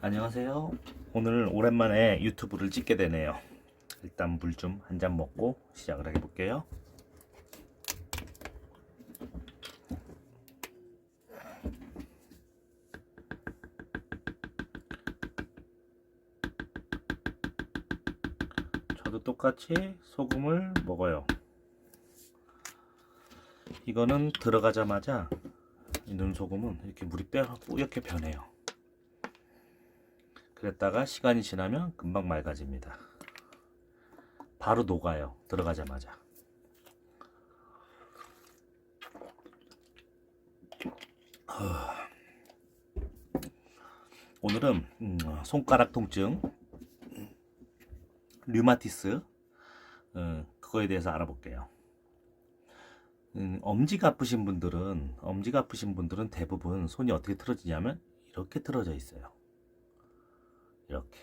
안녕하세요. 오늘 오랜만에 유튜브를 찍게 되네요. 일단 물 좀 한 잔 먹고 시작을 해볼게요. 저도 똑같이 소금을 먹어요. 이거는 들어가자마자 이 눈소금은 이렇게 물이 빼 뿌옇게 변해요. 그랬다가 시간이 지나면 금방 맑아집니다. 바로 녹아요. 들어가자마자. 하. 오늘은 음, 손가락 통증, 류마티스 어, 그거에 대해서 알아볼게요. 음, 엄지가 아프신 분들은 엄지가 아프신 분들은 대부분 손이 어떻게 틀어지냐면 이렇게 틀어져 있어요. 이렇게.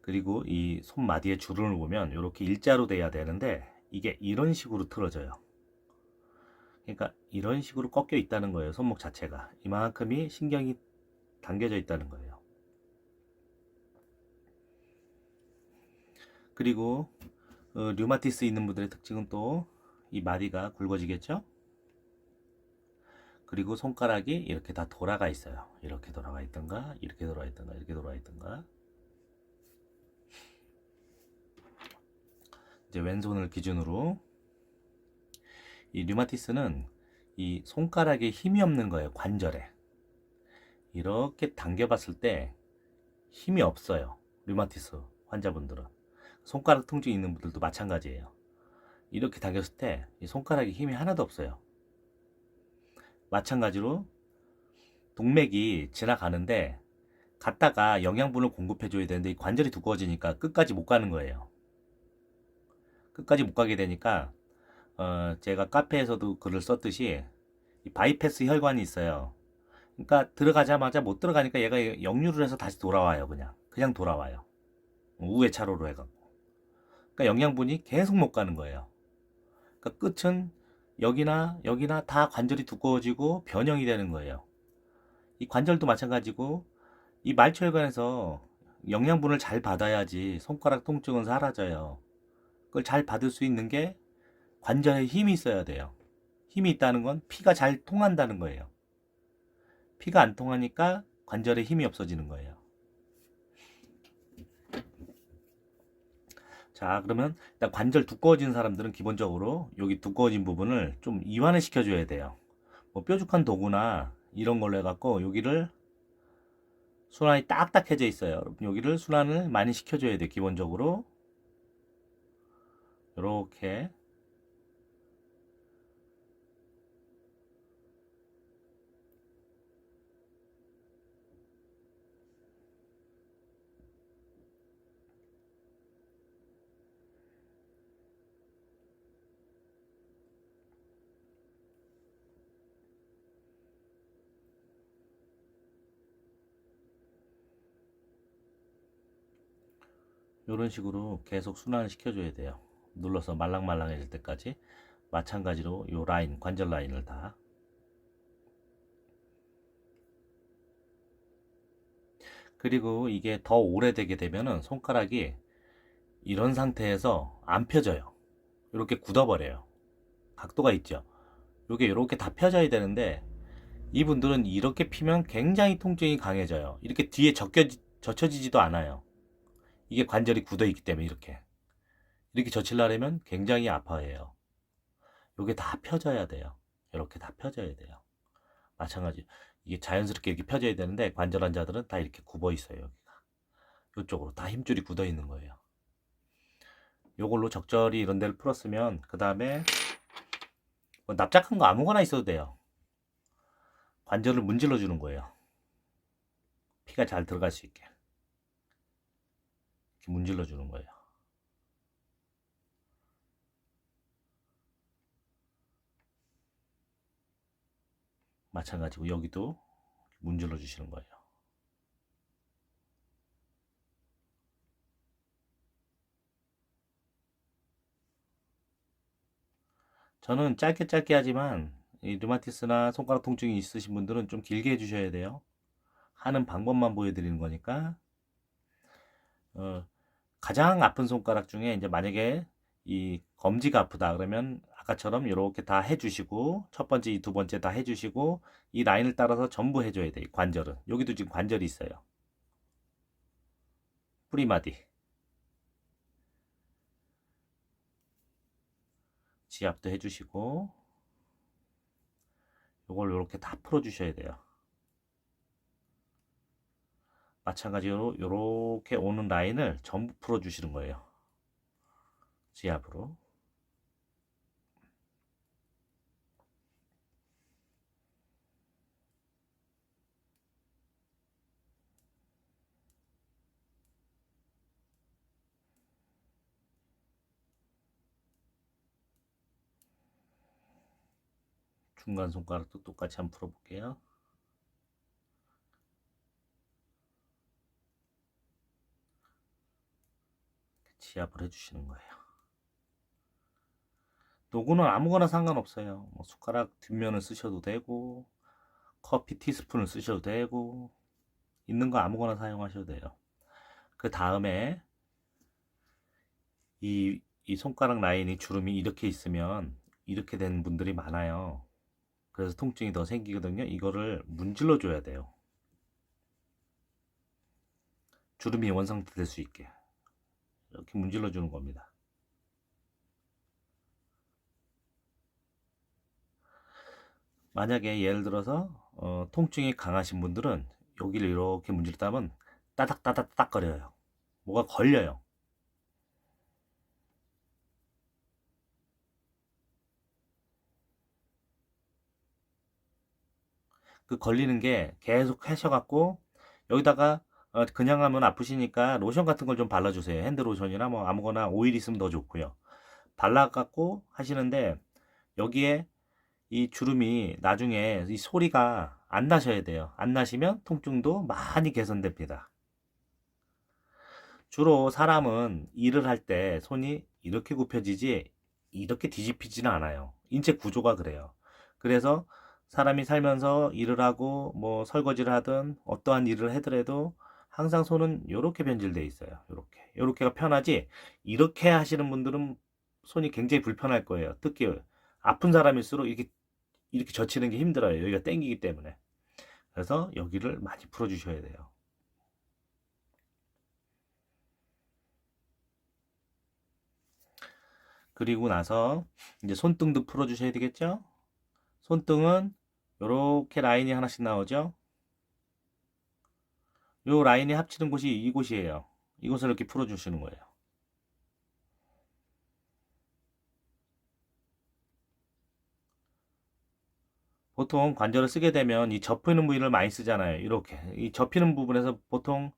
그리고 이 손마디의 주름을 보면 이렇게 일자로 돼야 되는데 이게 이런 식으로 틀어져요. 그러니까 이런 식으로 꺾여 있다는 거예요. 손목 자체가. 이만큼이 신경이 당겨져 있다는 거예요. 그리고 어, 류마티스 있는 분들의 특징은 또 이 마디가 굵어지겠죠? 그리고 손가락이 이렇게 다 돌아가 있어요. 이렇게 돌아가 있던가, 이렇게 돌아가 있던가, 이렇게 돌아가 있던가. 이제 왼손을 기준으로 이 류마티스는 이 손가락에 힘이 없는 거예요. 관절에. 이렇게 당겨봤을 때 힘이 없어요. 류마티스 환자분들은. 손가락 통증 있는 분들도 마찬가지예요. 이렇게 당겼을 때이 손가락에 힘이 하나도 없어요. 마찬가지로 동맥이 지나가는데 갔다가 영양분을 공급해줘야 되는데 이 관절이 두꺼워지니까 끝까지 못 가는 거예요. 끝까지 못 가게 되니까 어, 제가 카페에서도 글을 썼듯이 이 바이패스 혈관이 있어요. 그러니까 들어가자마자 못 들어가니까 얘가 역류를 해서 다시 돌아와요. 그냥 그냥 돌아와요. 우회 차로로 해갖고. 그러니까 영양분이 계속 못 가는 거예요. 그러니까 끝은 여기나 여기나 다 관절이 두꺼워지고 변형이 되는 거예요. 이 관절도 마찬가지고 이 말초혈관에서 영양분을 잘 받아야지 손가락 통증은 사라져요. 그걸 잘 받을 수 있는 게 관절에 힘이 있어야 돼요. 힘이 있다는 건 피가 잘 통한다는 거예요. 피가 안 통하니까 관절에 힘이 없어지는 거예요. 자, 그러면 일단 관절 두꺼워진 사람들은 기본적으로 여기 두꺼워진 부분을 좀 이완을 시켜줘야 돼요. 뭐 뾰족한 도구나 이런 걸로 해갖고 여기를 순환이 딱딱해져 있어요. 여기를 순환을 많이 시켜줘야 돼요. 기본적으로. 이렇게 이런 식으로 계속 순환을 시켜줘야 돼요. 눌러서 말랑말랑해질 때까지 마찬가지로 요 라인 관절 라인을 다 그리고 이게 더 오래되게 되면은 손가락이 이런 상태에서 안 펴져요. 이렇게 굳어버려요. 각도가 있죠. 이게 이렇게 다 펴져야 되는데 이분들은 이렇게 피면 굉장히 통증이 강해져요. 이렇게 뒤에 젖혀지지도 않아요. 이게 관절이 굳어 있기 때문에 이렇게 이렇게 젖히려면 굉장히 아파해요. 요게 다 펴져야 돼요. 이렇게 다 펴져야 돼요. 마찬가지 이게 자연스럽게 이렇게 펴져야 되는데 관절 환자들은 다 이렇게 굽어 있어요. 여기가 이쪽으로 다 힘줄이 굳어 있는 거예요. 요걸로 적절히 이런 데를 풀었으면 그 다음에 뭐 납작한 거 아무거나 있어도 돼요. 관절을 문질러 주는 거예요. 피가 잘 들어갈 수 있게. 이렇게 문질러 주는 거예요. 마찬가지고 여기도 문질러 주시는 거예요. 저는 짧게 짧게 하지만 이 류마티스나 손가락 통증이 있으신 분들은 좀 길게 해주셔야 돼요. 하는 방법만 보여드리는 거니까 어, 가장 아픈 손가락 중에 이제 만약에 이 검지가 아프다 그러면 아까처럼 이렇게 다 해주시고 첫 번째, 이 두 번째 다 해주시고 이 라인을 따라서 전부 해줘야 돼. 이 관절은 여기도 지금 관절이 있어요. 뿌리마디, 지압도 해주시고 이걸 이렇게 다 풀어주셔야 돼요. 마찬가지로 이렇게 오는 라인을 전부 풀어주시는 거예요. 지압으로. 중간 손가락도 똑같이 한번 풀어볼게요. 지압을 해주시는 거예요. 도구는 아무거나 상관없어요. 뭐 숟가락 뒷면을 쓰셔도 되고, 커피 티스푼을 쓰셔도 되고, 있는 거 아무거나 사용하셔도 돼요. 그 다음에 이, 이 손가락 라인이 주름이 이렇게 있으면 이렇게 된 분들이 많아요. 그래서 통증이 더 생기거든요. 이거를 문질러 줘야 돼요. 주름이 원상태 될 수 있게. 이렇게 문질러 주는 겁니다. 만약에 예를 들어서 어, 통증이 강하신 분들은 여기를 이렇게 문질렀다면 따닥따닥따닥 거려요. 뭐가 걸려요. 그 걸리는 게 계속 하셔갖고 여기다가 어, 그냥 하면 아프시니까 로션 같은 걸 좀 발라주세요. 핸드로션이나 뭐 아무거나 오일 있으면 더 좋고요. 발라갖고 하시는데 여기에 이 주름이 나중에 이 소리가 안 나셔야 돼요. 안 나시면 통증도 많이 개선됩니다. 주로 사람은 일을 할 때 손이 이렇게 굽혀지지 이렇게 뒤집히지는 않아요. 인체 구조가 그래요. 그래서 사람이 살면서 일을 하고 뭐 설거지를 하든 어떠한 일을 하더라도 항상 손은 이렇게 변질돼 있어요. 이렇게 이렇게가 편하지 이렇게 하시는 분들은 손이 굉장히 불편할 거예요. 특히 아픈 사람일수록 이렇게 이렇게 젖히는 게 힘들어요. 여기가 땡기기 때문에. 그래서 여기를 많이 풀어주셔야 돼요. 그리고 나서 이제 손등도 풀어주셔야 되겠죠? 손등은 이렇게 라인이 하나씩 나오죠? 요 라인이 합치는 곳이 이곳이에요. 이곳을 이렇게 풀어주시는 거예요. 보통 관절을 쓰게 되면 이 접히는 부위를 많이 쓰잖아요. 이렇게 이 접히는 부분에서 보통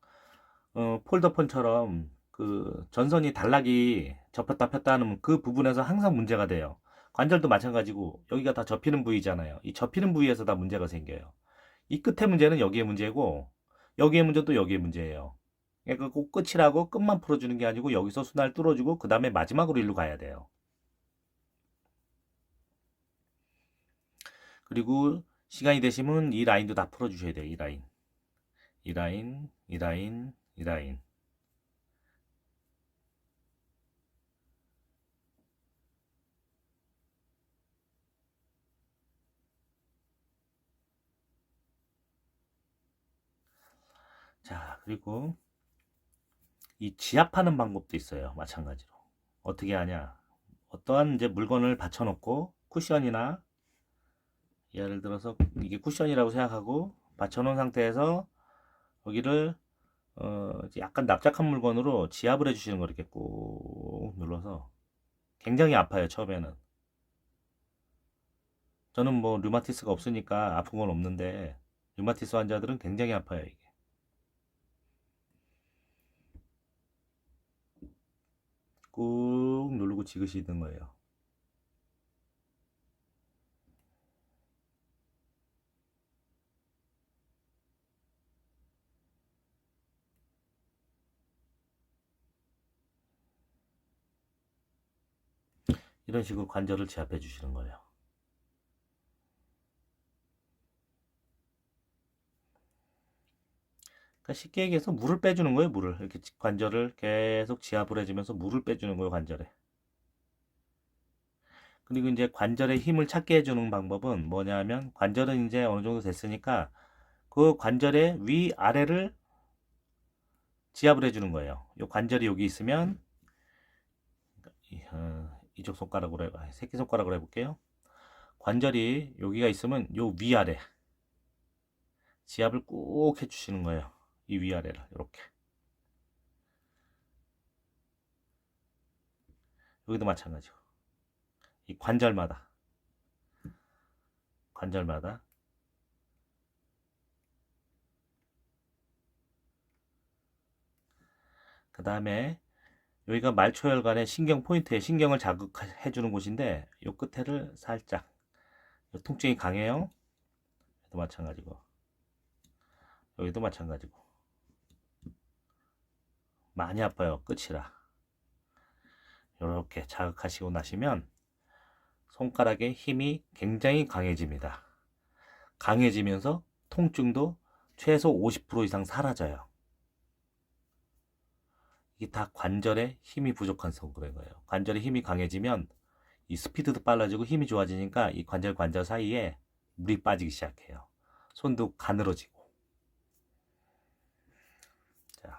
어, 폴더폰처럼 그 전선이 단락이 접혔다 폈다 하는 그 부분에서 항상 문제가 돼요. 관절도 마찬가지고 여기가 다 접히는 부위잖아요. 이 접히는 부위에서 다 문제가 생겨요. 이 끝에 문제는 여기에 문제고 여기에 문제도 여기에 문제예요. 그러니까 꼭 끝이라고 끝만 풀어주는 게 아니고 여기서 순환을 뚫어주고 그 다음에 마지막으로 일로 가야 돼요. 그리고 시간이 되시면 이 라인도 다 풀어주셔야 돼요. 이 라인. 이 라인, 이 라인, 이 라인. 자, 그리고 이 지압하는 방법도 있어요. 마찬가지로. 어떻게 하냐? 어떠한 이제 물건을 받쳐놓고 쿠션이나 예를 들어서 이게 쿠션이라고 생각하고 받쳐놓은 상태에서 여기를 어 약간 납작한 물건으로 지압을 해주시는 거 이렇게 꾹 눌러서 굉장히 아파요 처음에는 저는 뭐 류마티스가 없으니까 아픈 건 없는데 류마티스 환자들은 굉장히 아파요 꾹 누르고 지그시는 거예요 이런 식으로 관절을 제압해 주시는 거예요. 그러니까 쉽게 얘기해서 물을 빼주는 거예요, 물을. 이렇게 지- 관절을 계속 지압을 해주면서 물을 빼주는 거예요, 관절에. 그리고 이제 관절에 힘을 찾게 해주는 방법은 뭐냐면 관절은 이제 어느 정도 됐으니까 그 관절의 위 아래를 지압을 해주는 거예요. 이 관절이 여기 있으면 이, 어, 이쪽 손가락으로 해, 아, 새끼 손가락으로 해볼게요. 관절이 여기가 있으면 요 위 아래 지압을 꾹 해주시는 거예요. 이 위아래를 이렇게. 여기도 마찬가지고. 이 관절마다. 관절마다. 그 다음에 여기가 말초혈관의 신경 포인트에 신경을 자극해 주는 곳인데 요 끝에를 살짝 요 통증이 강해요. 여기도 마찬가지고. 여기도 마찬가지고 많이 아파요. 끝이라 이렇게 자극하시고 나시면 손가락의 힘이 굉장히 강해집니다. 강해지면서 통증도 최소 50% 이상 사라져요. 이게 다 관절에 힘이 부족해서 그런 거예요. 관절에 힘이 강해지면 이 스피드도 빨라지고 힘이 좋아지니까 이 관절 관절 사이에 물이 빠지기 시작해요. 손도 가늘어지고. 자,